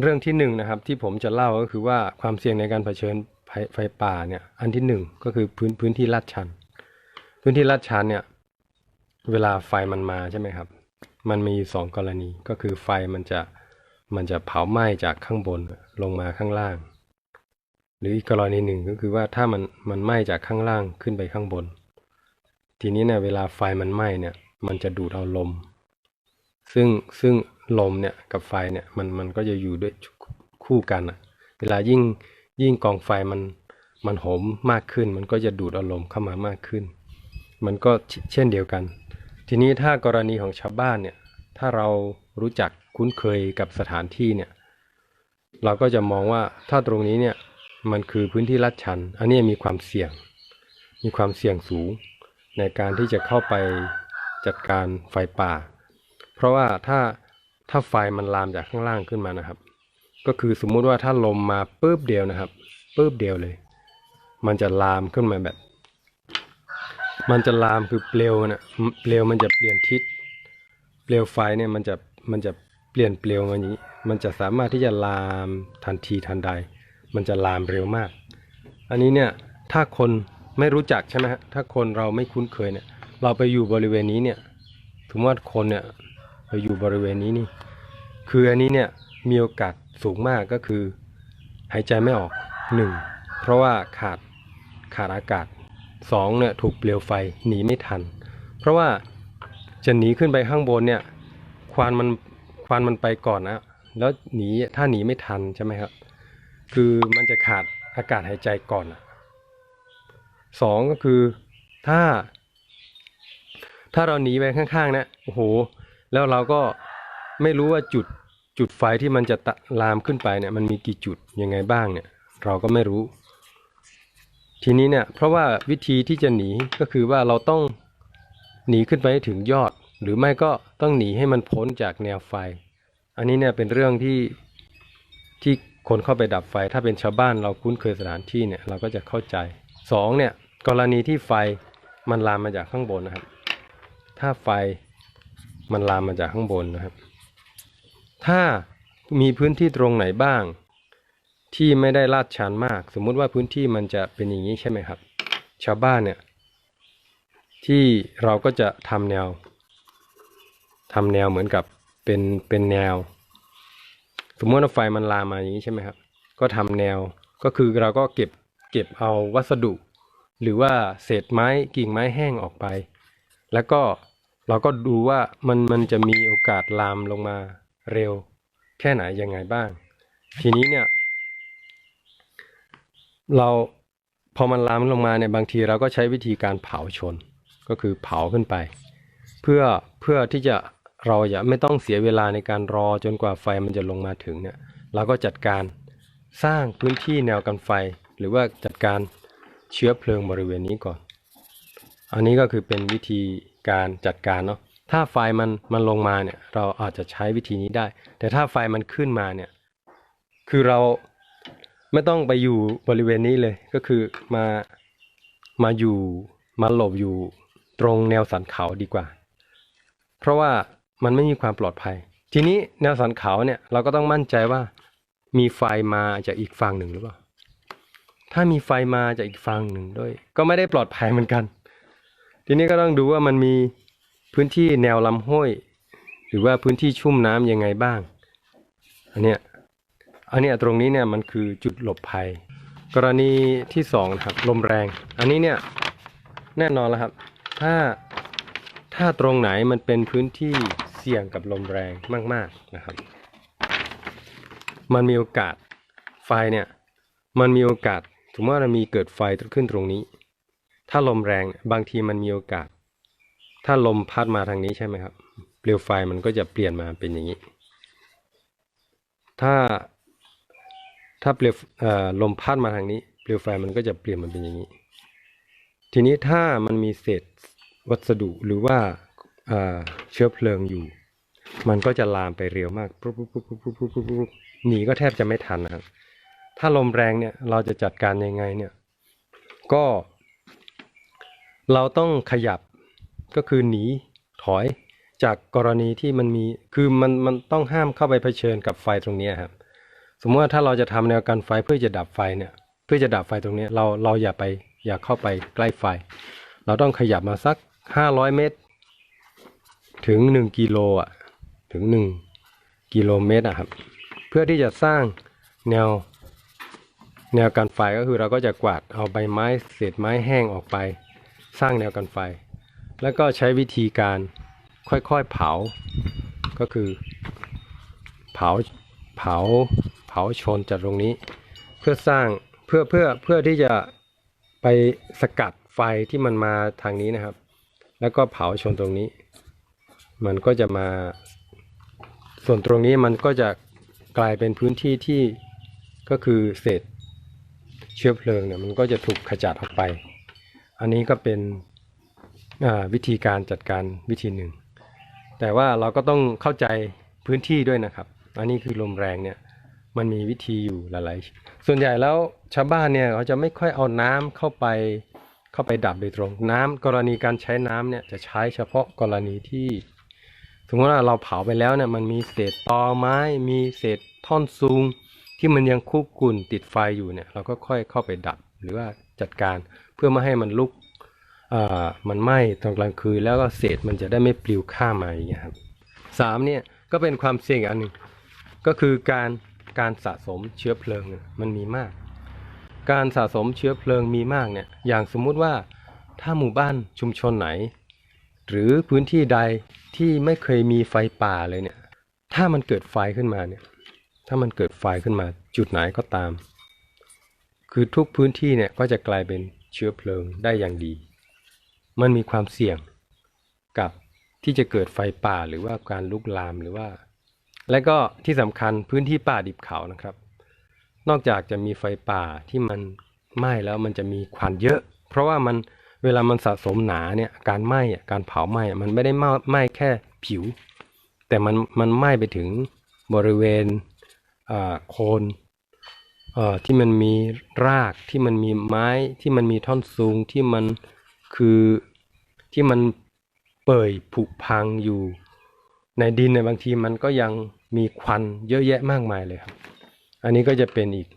เรื่องที่หนึ่งนะครับที่ผมจะเล่าก็คือว่าความเสี่ยงในการเผชิญไฟป่าเนี่ยอันที่หนึ่งก็คือพื้นพื้นที่ลาดชัน พื้นที่ลาดชันเนี่ยเวลาไฟมันมาใช่ไหมครับ มันมีสองกรณีก็คือไฟมันจะมันจะเผาไหม้จากข้างบนลงมาข้างล่าง หรืออีกกรณีหนึ่งก็คือว่าถ้ามันมันไหม้จากข้างล่างขึ้นไปข้างบน ทีนี้เนี่ยเวลาไฟมันไหม้เนี่ยมันจะดูดเอาลม ซึ่งซึ่ง ลมเนี่ยกับไฟเนี่ยมันมันก็จะอยู่ด้วยคู่กันอะเวลายิ่งยิ่งกองไฟมันมันโหมมากขึ้น มันก็จะดูดอาลมณ์เข้ามามากขึ้น มันก็เช่นเดียวกัน ทีนี้ถ้ากรณีของชาวบ้านเนี่ยถ้าเรารู้จักคุ้นเคยกับสถานที่เนี่ยเราก็จะมองว่าถ้าตรงนี้เนี่ยมันคือพื้นที่ลาดชัน อันนี้มีความเสี่ยง มีความเสี่ยงสูง ในการที่จะเข้าไปจัดการไฟป่า เพราะว่าถ้า ถ้าไฟมันลามจากข้างล่างขึ้นมานะครับ ก็คือสมมุติว่าถ้าลมมาปุ๊บเดียวนะครับปุ๊บเดียวเลย มันจะลามขึ้นมาแบบ มันจะลามคือเปลวนะเปลวมันจะเปลี่ยนทิศเปลวไฟเนี่ยมันจะมันจะเปลี่ยนเปลวมาอย่างนี้ มันจะสามารถที่จะลามทันทีทันใด มันจะลามเร็วมาก อันนี้เนี่ยถ้าคนไม่รู้จักใช่ไหมฮะถ้าคนเราไม่คุ้นเคยเนี่ย เราไปอยู่บริเวณนี้เนี่ยสมมติว่าคนเนี่ย ไปอยู่บริเวณนี้นี่ คืออันนี้เนี่ยมีโอกาสสูงมากก็คือ หายใจไม่ออกหนึ่งเพราะว่าขาดขาดอากาศสองเนี่ยถูกเปลวไฟหนีไม่ทัน เพราะว่าจะหนีขึ้นไปข้างบนเนี่ยควันมันควันมันไปก่อนนะแล้วหนีถ้าหนีไม่ทันใช่ไหมครับ คือมันจะขาดอากาศหายใจก่อนอะสองก็คือถ้า ถ้าเราหนีไปข้างๆเนี่ยโอ้โห แล้วเราก็ไม่รู้ว่าจุดจุดไฟที่มันจะตะลามขึ้นไปเนี่ยมันมีกี่จุดยังไงบ้างเนี่ย เราก็ไม่รู้ ทีนี้เนี่ยเพราะว่าวิธีที่จะหนีก็คือว่าเราต้องหนีขึ้นไปให้ถึงยอด หรือไม่ก็ต้องหนีให้มันพ้นจากแนวไฟ อันนี้เนี่ยเป็นเรื่องที่ที่คนเข้าไปดับไฟ ถ้าเป็นชาวบ้านเราคุ้นเคยสถานที่เนี่ยเราก็จะเข้าใจสองเนี่ยกรณีที่ไฟมันลามมาจากข้างบนนะครับ ถ้าไฟ มันลามมาจากข้างบนนะครับ ถ้ามีพื้นที่ตรงไหนบ้าง ที่ไม่ได้ลาดชันมาก สมมุติว่าพื้นที่มันจะเป็นอย่างนี้ใช่ไหมครับ ชาวบ้านเนี่ยที่เราก็จะทำแนวทำแนวเหมือนกับเป็นเป็นแนว สมมติว่าไฟมันลามมาอย่างนี้ใช่ไหมครับ ก็ทำแนวก็คือเราก็เก็บเก็บเอาวัสดุ หรือว่าเศษไม้กิ่งไม้แห้งออกไป แล้วก็ เราก็ดูว่ามันมันจะมีโอกาสลามลงมาเร็ว แค่ไหนยังไงบ้าง ทีนี้เนี่ย เราพอมันลามลงมาเนี่ยบางทีเราก็ใช้วิธีการเผาชนก็คือเผาขึ้นไป เพื่อเพื่อที่จะเราอย่าไม่ต้องเสียเวลาในการรอจนกว่าไฟมันจะลงมาถึงเนี่ยเราก็จัดการสร้างพื้นที่แนวกันไฟ หรือว่าจัดการเชื้อเพลิงบริเวณนี้ก่อน อันนี้ก็คือเป็นวิธี การจัดการเนาะถ้าไฟมันมันลงมาเนี่ย เราอาจจะใช้วิธีนี้ได้ แต่ถ้าไฟมันขึ้นมาเนี่ย คือเราไม่ต้องไปอยู่บริเวณนี้เลยก็คือมามาอยู่มาหลบอยู่ตรงแนวสันเขาดีกว่า เพราะว่ามันไม่มีความปลอดภัย ทีนี้แนวสันเขาเนี่ยเราก็ต้องมั่นใจว่ามีไฟมาจากอีกฝั่งหนึ่งหรือเปล่า ถ้ามีไฟมาจากอีกฝั่งหนึ่งด้วย ก็ไม่ได้ปลอดภัยเหมือนกัน ทีนี้ก็ต้องดูว่ามันมีพื้นที่แนวลำห้วย หรือว่าพื้นที่ชุ่มน้ำยังไงบ้าง อันเนี้ยอันเนี้ยตรงนี้เนี่ยมันคือจุดหลบภัย กรณีที่สองนะครับลมแรง อันนี้เนี่ยแน่นอนแล้วครับ ถ้าถ้าตรงไหนมันเป็นพื้นที่เสี่ยงกับลมแรงมาก ๆนะครับ มันมีโอกาสไฟเนี่ยมันมีโอกาสสมมติว่ามันมีเกิดไฟขึ้นตรงนี้ ถ้าลมแรงบางทีมันมีโอกาส ถ้าลมพัดมาทางนี้ใช่ไหมครับเปลวไฟมันก็จะเปลี่ยนมาเป็นอย่างนี้ ถ้าถ้าเปลวลมพัดมาทางนี้ เปลวไฟมันก็จะเปลี่ยนมาเป็นอย่างนี้ ทีนี้ถ้ามันมีเศษวัสดุหรือว่าเชื้อเพลิงอยู่ มันก็จะลามไปเร็วมากปุ๊บปุ๊บปุ๊บปุ๊บปุ๊บปุ๊ปหนีก็แทบจะไม่ทันนะครับถ้าลมแรงเนี่ยเราจะจัดการยังไงเนี่ย ก็ เราต้องขยับก็คือหนีถอยจากกรณีที่มันมีคือมันมันต้องห้ามเข้าไปเผชิญกับไฟตรงนี้ครับ สมมติว่าถ้าเราจะทำแนวกันไฟเพื่อจะดับไฟเนี่ย เพื่อจะดับไฟตรงนี้เราเราอย่าไปอย่าเข้าไปใกล้ไฟ เราต้องขยับมาสักห้าร้อยเมตร ถึงหนึ่งกิโลอะถึงหนึ่งกิโลเมตรอะครับ เพื่อที่จะสร้างแนวแนวกันไฟก็คือเราก็จะกวาดเอาใบไม้เศษไม้แห้งออกไป สร้างแนวกันไฟ แล้วก็ใช้วิธีการค่อยๆเผา ก็คือเผาเผาเผาชนจากตรงนี้ เพื่อสร้างเพื่อเพื่อเพื่อที่จะไปสกัดไฟที่มันมาทางนี้นะครับ แล้วก็เผาชนตรงนี้ มันก็จะมาส่วนตรงนี้มันก็จะกลายเป็นพื้นที่ที่ก็คือเศษเชื้อเพลิงเนี่ยมันก็จะถูกขจัดออกไป อันนี้ก็เป็นวิธีการจัดการวิธีหนึ่ง แต่ว่าเราก็ต้องเข้าใจพื้นที่ด้วยนะครับ อันนี้คือลมแรงเนี่ยมันมีวิธีอยู่หลายๆ ส่วนใหญ่แล้วชาวบ้านเนี่ยเขาจะไม่ค่อยเอาน้ำเข้าไปเข้าไปดับโดยตรง น้ำกรณีการใช้น้ำเนี่ยจะใช้เฉพาะกรณีที่สมมติว่าเราเผาไปแล้วเนี่ยมันมีเศษตอไม้ มีเศษท่อนซุงที่มันยังคุกกุ่นติดไฟอยู่เนี่ยเราก็ค่อยเข้าไปดับหรือว่าจัดการ เพื่อไม่ให้มันลุกอ่ามันไหม้ตอนกลางคืนแล้วก็เศษมันจะได้ไม่ปลิวข้ามมาอย่างเงี้ยครับสามเนี่ยก็เป็นความเสี่ยงอันหนึ่งก็คือการการสะสมเชื้อเพลิงมันมีมาก การสะสมเชื้อเพลิงมีมากเนี่ยอย่างสมมุติว่าถ้าหมู่บ้านชุมชนไหน หรือพื้นที่ใดที่ไม่เคยมีไฟป่าเลยเนี่ยถ้ามันเกิดไฟขึ้นมาเนี่ยถ้ามันเกิดไฟขึ้นมาจุดไหนก็ตาม คือทุกพื้นที่เนี่ยก็จะกลายเป็น เชื้อเพลิงได้อย่างดี มันมีความเสี่ยงกับที่จะเกิดไฟป่าหรือว่าการลุกลามหรือว่า และก็ที่สำคัญพื้นที่ป่าดิบเขานะครับ นอกจากจะมีไฟป่าที่มันไหม้แล้วมันจะมีควันเยอะ เพราะว่ามันเวลามันสะสมหนาเนี่ยการไหม้การเผาไหม้มันไม่ได้ไหม้แค่ผิว แต่มันมันไหม้ไปถึงบริเวณโคน ที่มันมีรากที่มันมีไม้ที่มันมีท่อนสูงที่มันคือที่มันเปื่อยผุพังอยู่ ในดินในยบางทีมันก็ยังมีควันเยอะแยะมากมายเลยครับ อันนี้ก็จะเป็นอีก